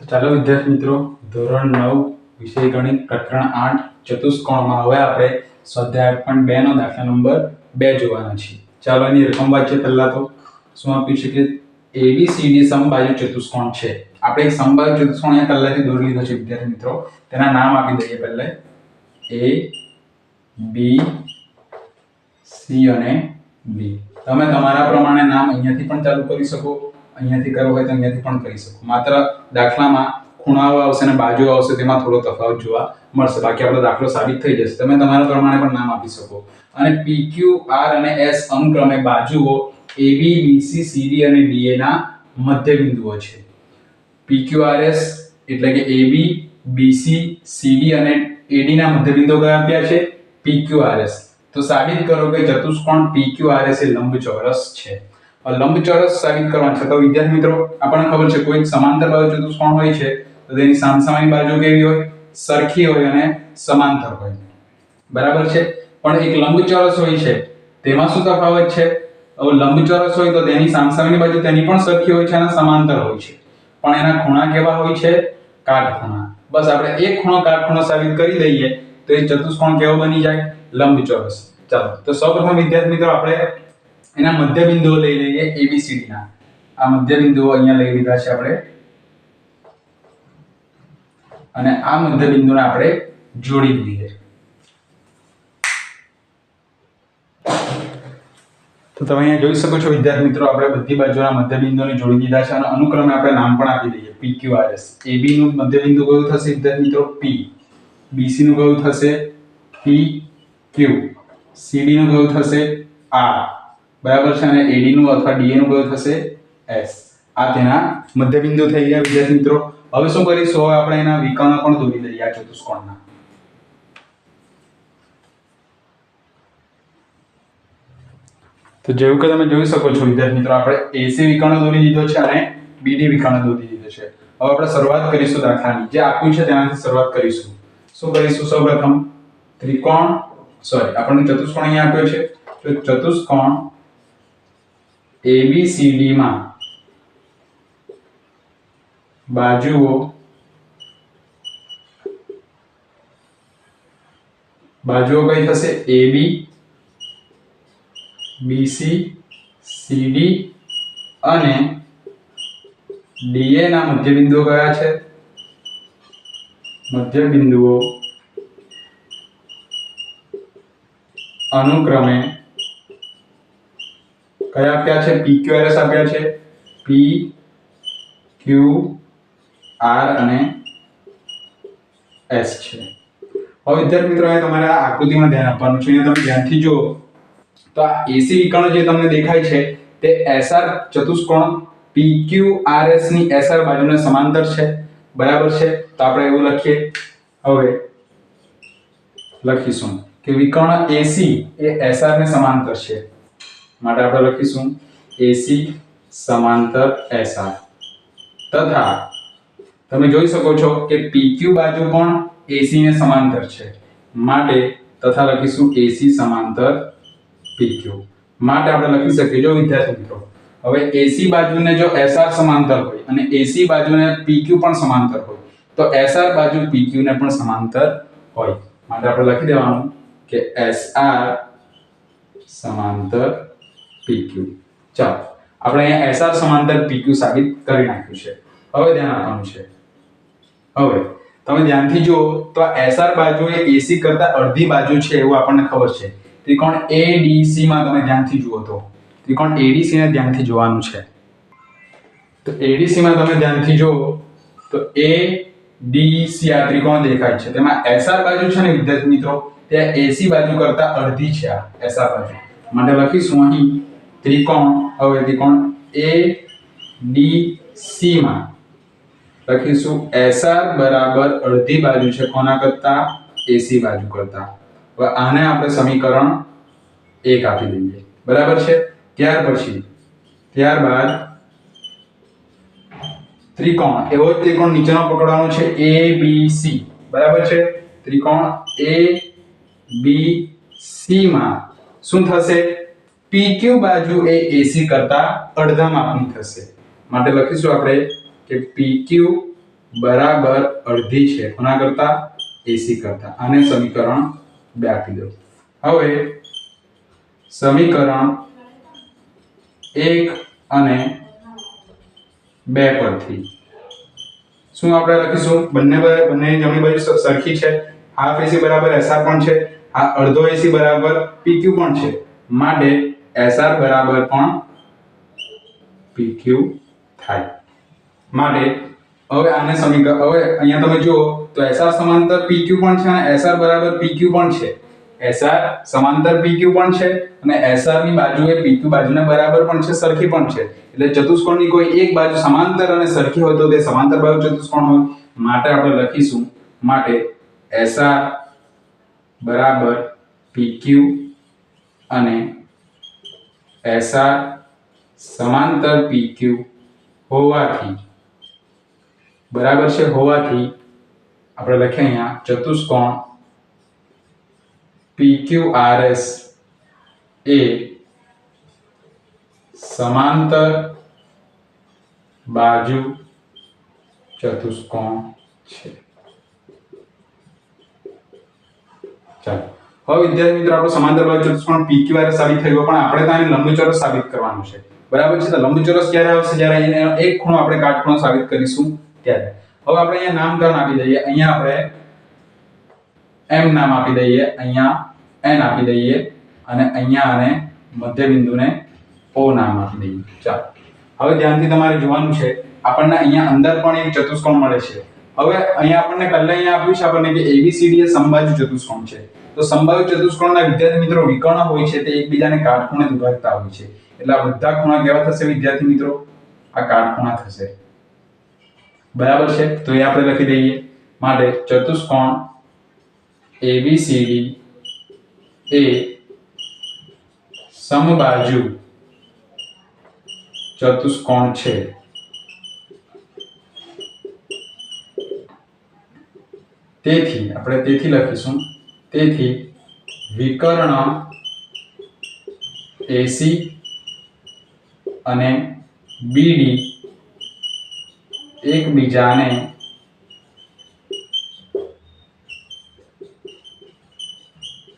તો ચાલો વિદ્યાર્થી મિત્રો, ધોરણ નવ, વિષય ગણિત પ્રકરણ આઠ, ચતુષ્કોણમાં હવે આપણે સ્વાધ્યાય પણ બે નો દાખલા નંબર બે જોવાના છીએ. ચાલો એની રકમ વાંચીએ પહેલા તો. શું આપ્યું છે કે એબીસીડી સમબાજુ ચતુષ્કોણ છે. આપણે એક સમબાજુ ચતુષ્કોણ અહીંયા પહેલાથી દોરી લીધો છે વિદ્યાર્થી મિત્રો. તેના નામ આપી દઈએ પહેલા. એ બી સી અને બી તમે તમારા પ્રમાણે નામ અહીંયાથી પણ ચાલુ કરી શકો. અહીંયાથી કરવું હોય તો અહીંયાથી પણ કરી શકો. માત્ર દાખલામાં ખૂણાઓ આવશે અને બાજુ આવશે તેમાં થોડો તફાવત જોવા મળશે. બાકી આપણો દાખલો સાબિત થઈ જશે. તમે તમારા પ્રમાણે પણ નામ આપી શકો. અને પી ક્યુ આર અને એસ અનુક્રમે બાજુઓ એ બી બીસી સીડી અને ડીએ ના મધ્ય બિંદુઓ છે PQRS એટલે કે એબી બીસી CD અને AD ના મધ્યબિંદુઓ કયા આપ્યા છે? PQRS તો સાબિત કરો કે ચતુષ્કોણ PQRS એ લંબચોરસ છે. લંબચોરસ સાબિત કરવાનું છે. તો વિદ્યાર્થી મિત્રો આપણને ખબર છે, કોઈ સમાંતર બાજુ ચતુષ્કોણ હોય છે, તો તેની સામસામાની બાજુ કેવી હોય? સરખી હોય અને સમાંતર હોય. બરાબર છે? પણ એક લંબચોરસ હોય છે, તેમાં શું તફાવત છે? લંબચોરસ હોય તો તેની સામસામેની બાજુ તેની પણ સરખી હોય છે અને સમાંતર હોય છે. પણ એના ખૂણા કેવા હોય છે? કાટખૂણા બસ આપણે એક ખૂણો કાટખૂણો સાબિત કરી દઈએ, તો એ ચતુષ્કોણ કેવો બની જાય? લંબચોરસ ચાલો, તો સૌપ્રથમ વિદ્યાર્થી મિત્રો, આપણે એના મધ્ય બિંદુઓ લઈ લઈએ ABCD ના. આ મધ્ય બિંદુઓ અહીંયા લઈ લીધા છે આપણે. અને આ મધ્ય બિંદુને આપણે જોડી દઈએ. તો તમે અહીંયા જોઈ શકો છો, વિદ્યાર્થી મિત્રો, આપણે બધી બાજુના મધ્યબિંદુને જોડી દીધા છે અને અનુક્રમે આપણે નામ પણ આપી દઈએ. PQRS AB નું મધ્યબિંદુ કયું થશે, વિદ્યાર્થી મિત્રો? પી બીસી નું કયું થશે? પી ક્યુ સીડી નું કયું થશે? R. બરાબર છે અને AD નું અથવા DA નું કયું થશે એસ આ તેના મધ્યબિંદુ થઈ ગયા વિદ્યાર્થી મિત્રો. હવે શું કરીશું? હવે આપણે એના વિકર્ણ પણ દોરી લઈએ આ ચતુષ્કોણના તો જેવું કે તમે જોઈ શકો છો વિદ્યાર્થી મિત્રો, આપણે એસી વિકર્ણ દોરી દીધો છે અને બીડી વિકર્ણ દોરી દીધો છે. હવે આપણે શરૂઆત કરીશું દાખલાની. જે આપ્યું છે તેનાથી શરૂઆત કરીશું. શું કરીશું? સૌપ્રથમ ત્રિકોણ સોરી આપણને ચતુષ્કોણ અહીંયા આપ્યો છે. તો ચતુષ્કોણ ABCD માં. બાજુઓ. બાજુઓ કઈ થશે? એબી બીસી સીડી અને ડીએ ના મધ્ય બિંદુઓ કયા છે? મધ્ય બિંદુઓ અનુક્રમે કયા આપ્યા છે? PQRS આપ્યા છે. P Q R અને S છે. હવે વિદ્યાર્થી મિત્રો, અહીંયા તમારે આકૃતિમાં ધ્યાન આપવાનું છે. તમે ધ્યાનથી જુઓ. તો આ એસી વિકર્ણ જે તમને દેખાય છે, તે એસઆર ચતુષ્કોણ PQRS ની એસઆર બાજુને સમાંતર છે. બરાબર છે? તો આપણે એવું લખીએ. હવે લખીશું કે વિકર્ણ AC એ SR ને સમાંતર છે. માટે આપણે લખીશું એસી સમાંતર એસઆર તથા તમે જોઈ શકો છો કે PQ બાજુ પણ AC ને સમાંતર છે. માટે તથા લખીશું AC સમાંતર PQ માટે આપણે લખી શકીએ જો વિદ્યાર્થી મિત્રો. હવે AC બાજુને જો SR સમાંતર હોય અને AC બાજુને PQ પણ સમાંતર હોય, તો SR બાજુ PQ ને પણ સમાંતર હોય. માટે આપણે લખી દેવાનું કે SR સમાંતર PQ ચાલો, આપણે અહીંયા SR સમાંતર PQ સાબિત કરી નાખ્યું છે. હવે ધ્યાન આપવાનું છે. હવે, તમે ધ્યાનથી જુઓ તો આ SR બાજુ એ AC કરતા અડધી બાજુ છે એવું આપણને ખબર છે. ત્રિકોણ ADC માં તમે ધ્યાનથી જુઓ તો. ત્રિકોણ ADC ને ધ્યાનથી જોવાનું છે. તો ADC માં તમે ધ્યાનથી જુઓ તો ADC આ ત્રિકોણ દેખાય છે. તેમાં SR બાજુ છે ને વિદ્યાર્થી મિત્રો તે AC બાજુ કરતા અડધી છે આ SR બાજુ. માટે લખીશું અહીં ત્રિકોણ, હવે ત્રિકોણ એ ડી માં. લખીશું એસઆર બરાબર અડધી બાજુ છે કોના કરતા? એસી બાજુ કરતા. આને આપણે સમીકરણ એક આપી દઈએ. બરાબર છે? ત્યાર પછી, ત્યારબાદ ત્રિકોણ. એવો જ ત્રિકોણ નીચેનો પકડવાનો છે એ બી સી બરાબર છે? ત્રિકોણ એ બી સીમાં શું થશે? PQ બાજુ એ AC કરતા અડધા માપની થશે? માટે લખીશું આપણે કે PQ બરાબર અડધી છે. કોના કરતા? એસી કરતા. આને સમીકરણ બે આપી દો હવે સમીકરણ એક અને બે પરથી. શું આપણે લખીશું? બંને બંને જમણી બાજુ સરખી છે. હાફ એસી બરાબર એસઆર પણ છે. આ અડધો એસી બરાબર પીક્યુ પણ છે. માટે એસઆર બરાબર પણ પીક્યુ થાય. માટે હવે આને સમીકરણ હવે અહીંયા તમે જુઓ તો એસઆર સમાંતર પીક્યુ પણ છે અને એસઆર બરાબર પીક્યુ પણ છે. એસઆર સમાંતર પીક્યુ પણ છે અને એસઆરની બાજુએ પીક્યુ બાજુને બરાબર પણ છે, સરખી પણ છે. એટલે ચતુષ્કોણની કોઈ એક બાજુ સમાંતર અને સરખી હોય તો તે સમાંતર બાજુ ચતુષ્કોણ હોય. માટે આપણે લખીશું માટે એસઆર બરાબર પીક્યુ અને એસઆર સમાંતર પીક્યુ હોવાથી બરાબર છે હોવાથી આપણે લખીએ અહીંયા ચતુષ્કોણ PQRS એ સમાંતર બાજુ ચતુષ્કોણ છે ચાલો હવે વિદ્યાર્થી મિત્રો, આપણો સમાંતર બાજુ ચતુષ્કોણ વારે સાબિત થયો પણ આપણે તો આને લંબચોરસ સાબિત કરવાનું છે. બરાબર છે? તો લંબચોરસ ક્યારે આવશે? જ્યારે એનો એક ખૂણો આપણે કાટખૂણો સાબિત કરીશું ત્યારે. હવે આપણે અહીંયા નામકરણ આપી દઈએ. અહીંયા આપણે એમ નામ આપી દઈએ. અહીંયા n આપી દઈએ. અને અહીંયા આને મધ્ય બિંદુને ઓ નામ આપી દઈએ. ચાલો. હવે ધ્યાનથી તમારે જોવાનું છે, આપણને અહીંયા અંદર પણ એક ચતુષ્કોણ મળે છે. હવે અહીંયા આપણને પહેલા અહીંયા આપ્યું છે આપણને કે એબીસીડી એ સમબાજુ ચતુષ્કોણ છે. તો સંભાવ્ય ચતુષ્કોણના વિદ્યાર્થી મિત્રો, વિકર્ણ હોય છે તે એકબીજાને કાટખૂણે દુભાગતા હોય છે. એટલે આ બધા ખૂણા કેવા થશે વિદ્યાર્થી મિત્રો? આ કાટખૂણા થશે. બરાબર છે? તો એ આપણે લખી દઈએ. માટે ચતુષ્કોણ એબીસીડી એ સમબાજુ ચતુષ્કોણ છે. તેથી, આપણે તેથી લખીશું. તેથી વિકર્ણ એસી અને બીડી એકબીજાને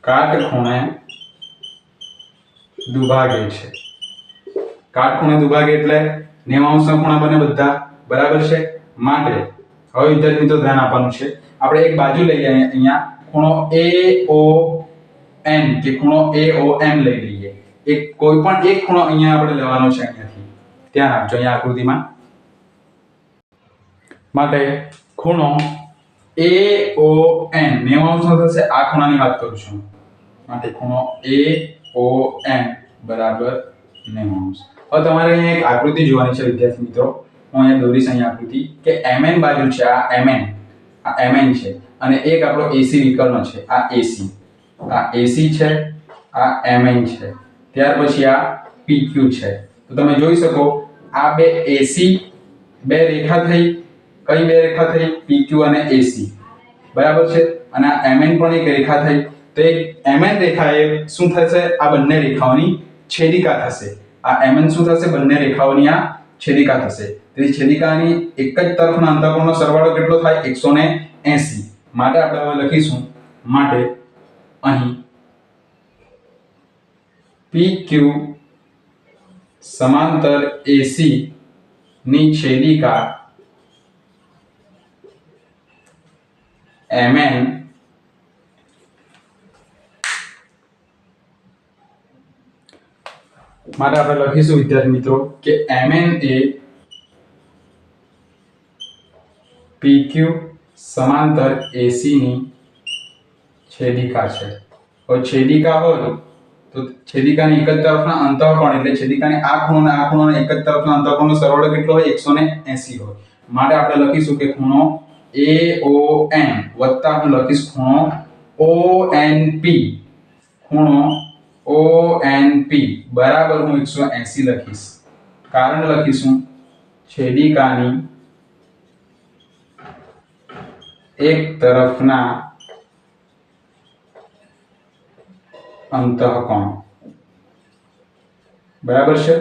કાટખૂણે દુભાગે છે. કાટખૂણે દુભાગે એટલે નેવાંશના ખૂણા બને બધા બરાબર છે? માટે હવે વિદ્યાર્થી મિત્રો ધ્યાન આપવાનું છે. આપણે એક બાજુ લઈએ અહીંયા. ખૂણો એ ઓ એન કે ખૂણો એ ઓ એમ લઈ લઈએ. એક કોઈ પણ એક ખૂણો અહીંયા આપણે લેવાનો છે અહીંયાથી. ધ્યાન આપજો અહીંયા આકૃતિમાં. માટે ખૂણો એ ઓ એન નેવાંશનો થશે? આ ખૂણાની વાત કરું છું. માટે ખૂણો એ ઓ એન બરાબર નેવાંશ હવે તમારે અહીંયા એક આકૃતિ જોવાની છે, વિદ્યાર્થી મિત્રો. હું અહીંયા દોરીશ અહીંયા આકૃતિ કે એમએન બાજુ છે, આ mn આ એમએન છે. અને એક આપણો એસી વિકર્ણ છે. આ એસી આ એસી છે, આ એમએન છે. ત્યાર પછી આ પીક્યુ છે. તો તમે જોઈ શકો, આ બે એસી બે રેખા થઈ, કઈ બે રેખા થઈ? પીક્યુ અને એસી બરાબર છે? અને આ એમએન પણ એક રેખા થઈ. તો એક એમએન રેખા એ શું થશે? આ બંને રેખાઓની છેદિકા થશે. આ એમએન શું થશે? બંને રેખાઓની આ છેદિકા થશે. તેથી છેદિકાની એક જ તરફના અંતરકોણનો સરવાળો કેટલો થાય? 180 માટે આપણે હવે લખીશું માટે અહીં PQ સમાંતર AC ની છેદિકા mn માટે આપણે લખીશું, વિદ્યાર્થી મિત્રો, કે એમએન એ PQ સમાંતર એસીની છેદિકા છે. હવે છેદિકા હોય તો છેદિકાની એક જ તરફના અંતઃકોણ એટલે છેદિકાની આ ખૂણો અને આ ખૂણો એક જ તરફના અંતઃકોણનો સરવાળો કેટલો હોય? 180 હોય. માટે આપણે લખીશું કે ખૂણો AON વત્તા હું લખીશ ખૂણો ONP ખૂણો ONP બરાબર હું 180 લખીશ. કારણ લખીશું છેદિકાની એક તરફના અંતઃકોણ. બરાબર છે?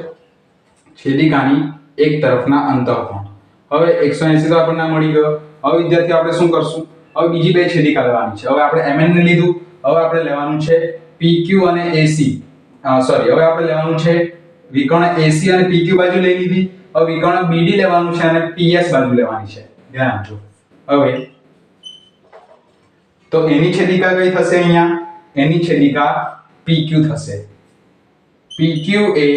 છેદિકાની એક તરફના અંતઃકોણ. હવે એકસો એસી તો આપણને મળી ગયો. હવે વિદ્યાર્થી, આપણે શું કરશું? હવે બીજી બે છેદિકા લેવાની છે. હવે આપણે mn ને લીધું. હવે આપણે લેવાનું છે pq અને ac સોરી હવે આપણે લેવાનું છે વિકર્ણ ac અને pq બાજુ લઈ લીધી. હવે વિકર્ણ bd લેવાનું છે અને ps બાજુ લેવાની છે. ધ્યાન આપજો. હવે તો એની છેદિકા કઈ થશે અહીંયા? એની છેદિકા pq થશે. Pq એ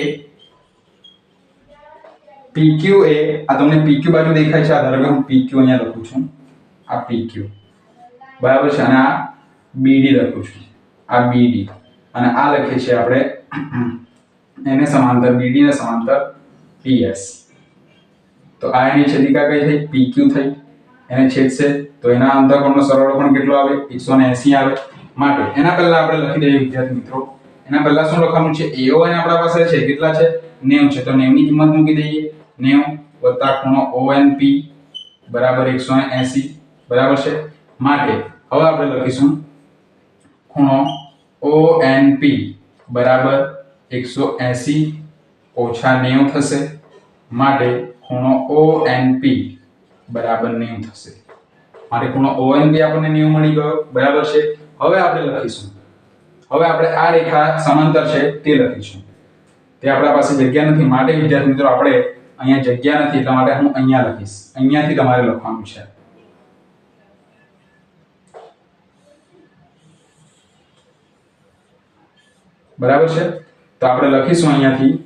PQ એ, આ તમને PQ બાજુ દેખાય છે, આ ધારો કે હું PQ અહીંયા લખું છું. આ PQ બરાબર છે, અને આ BD લખું છું. આ BD અને આ લખીએ છીએ આપણે એને સમાંતર BD ને સમાંતર PS તો આ એની છેદિકા કઈ થઈ? PQ થઈ. એને છેદશે તો એના અંતઃકોણનો સરવાળો પણ કેટલો આવે? 180 આવે. માટે એના પહેલા આપણે લખી દઈએ વિદ્યાર્થી મિત્રો. એના પહેલા શું લખવાનું છે? AO અને આપણા પાસે છે. કેટલા છે? 90 છે. તો 90 ની કિંમત મૂકી દઈએ. 90 વત્તા ખૂણો ONP બરાબર 180 બરાબર છે? માટે હવે આપણે લખીશું. ખૂણો ONP બરાબર 180 ઓછા 90 થશે. માટે ખૂણો ONP બરાબર 90 થશે. માટે ખૂણો ONP આપણને 90 મળી ગયો. બરાબર છે? હવે આપણે લખીશું. હવે આપણે આ રેખા સમાંતર છે તે લખીશું. તે આપણા પાસે જગ્યા નથી. માટે વિદ્યાર્થી મિત્રો, આપણે અહીંયા જગ્યા નથી, એટલા માટે હું અહીંયા લખીશ. અહીંયાથી તમારે લખવાનું છે. બરાબર છે? તો આપણે લખીશું અહીંયાથી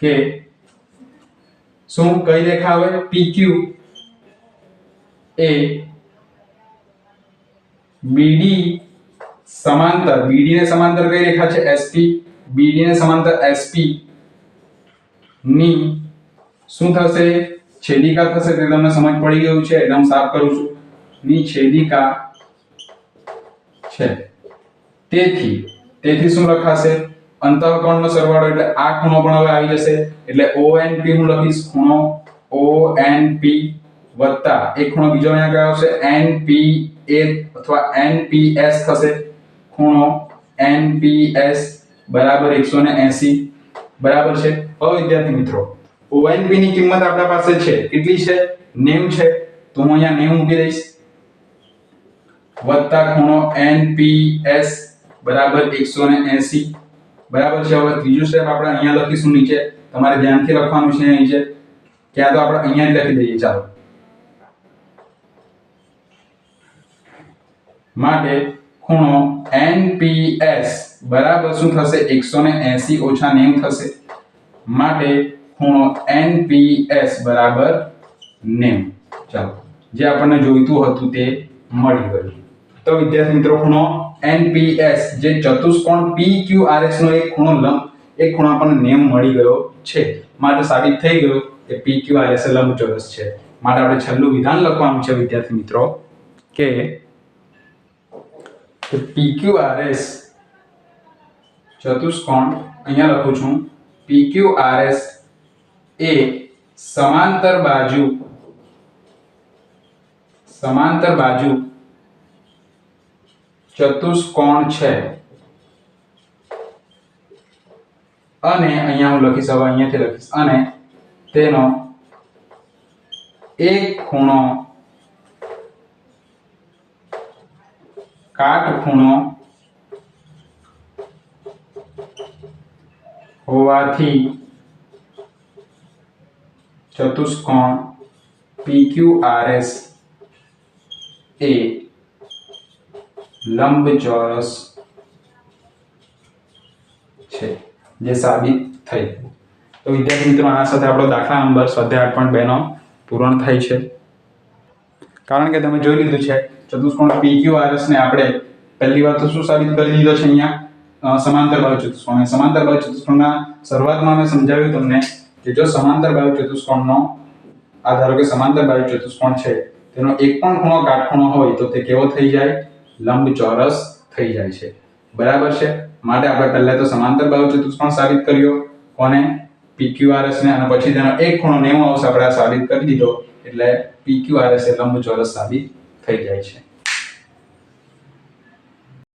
કે શું? કઈ રેખા આવે? PQ એ બીડી સમાંતર બીડી ને સમાંતર કઈ રેખા છે? એસપી બીડી ને સમાંતર એસપી ની શું થશે? છેદિકા થશે તે તમને સમજ પડી ગયું છે. એકદમ સાફ કરું છું. ની છેદિકા છે. તેથી તેથી શું લખાશે? અંતઃકોણનો સરવાળો એટલે આ ખૂણો પણ હવે આવી જશે. એટલે ONP હું લખીશ ખૂણો ONP વત્તા એક ખૂણો બીજો અહીંયા કયો છે? NPA અથવા NPS થશે. ખૂણો NPS બરાબર 180 બરાબર છે? હવે વિદ્યાર્થી મિત્રો ONP ની કિંમત આપણા પાસે છે. કેટલી છે? 90 છે. તો હું અહીંયા 90 મૂકી દઈશ. વત્તા ખૂણો NPS બરાબર 180 બરાબર છે? હવે ત્રીજું સ્ટેપ આપણે અહીંયા લખીશું નીચે. તમારે ધ્યાનથી લખવાનું છે નીચે. ક્યાં તો આપણે અહીંયા લખી દઈએ. ચાલો. માટે ખૂણો NPS બરાબર શું થશે? 180 ઓછા 90 થશે. માટે ખૂણો NPS બરાબર 90 ચાલો, જે આપણને જોઈતું હતું તે મળી ગયું. તો વિદ્યાર્થી મિત્રો, ખૂણો NPS જે ચતુષ્કોણ PQRS નો એક ખૂણો લંબ, એક ખૂણો આપણને નેમ મળી ગયો છે. માટે સાબિત થઈ ગયું કે PQRS એ લંબચોરસ છે. માટે આપણે છેલ્લું વિધાન લખવાનું છે વિદ્યાર્થી મિત્રો, કે કે PQRS ચતુષ્કોણ, અહીંયા લખું છું. PQRS એ સમાંતર બાજુ સમાંતર બાજુ ચતુષ્કોણ છે. અને અહીંયા હું લખીશ, હવે અહીંયાથી લખીશ. અને તેનો એક ખૂણો કાટખૂણો હોવાથી ચતુષ્કોણ PQRS એ લંબચોરસ છે, જે સાબિત થઈ. તો વિદ્યાર્થી મિત્રો, આના સાથે આપણો દાખલા નંબર સ્વાધ્યાય આઠ પોઈન્ટ બેનો પૂર્ણ થાય છે. કારણ કે તમે જોઈ લીધું છે ચતુષ્કોણ PQRS ને આપણે પહેલી વાર તો શું સાબિત કરી દીધો છે અહીંયા? સમાંતર બાજુ ચતુષ્કોણ. સમાંતર બાજુ ચતુષ્કોણના શરૂઆતમાં મેં સમજાવ્યું તમને કે જો સમાંતર બાજુ ચતુષ્કોણનો, આ ધારો કે સમાંતર બાજુ ચતુષ્કોણ છે, તેનો એક પણ ખૂણો કાટખૂણો હોય તો તે કેવો થઈ જાય? લંબચોરસ થઈ જાય છે. બરાબર છે? માટે આપણે પહેલા તો સમાંતર બાજુ ચતુષ્કોણ સાબિત કર્યો. કોને? PQRS ને. અને પછી તેનો એક ખૂણો 90 આવશે આપણે સાબિત કરી દીધો. એટલે PQRS એ લંબચોરસ સાબિત થઈ જાય છે.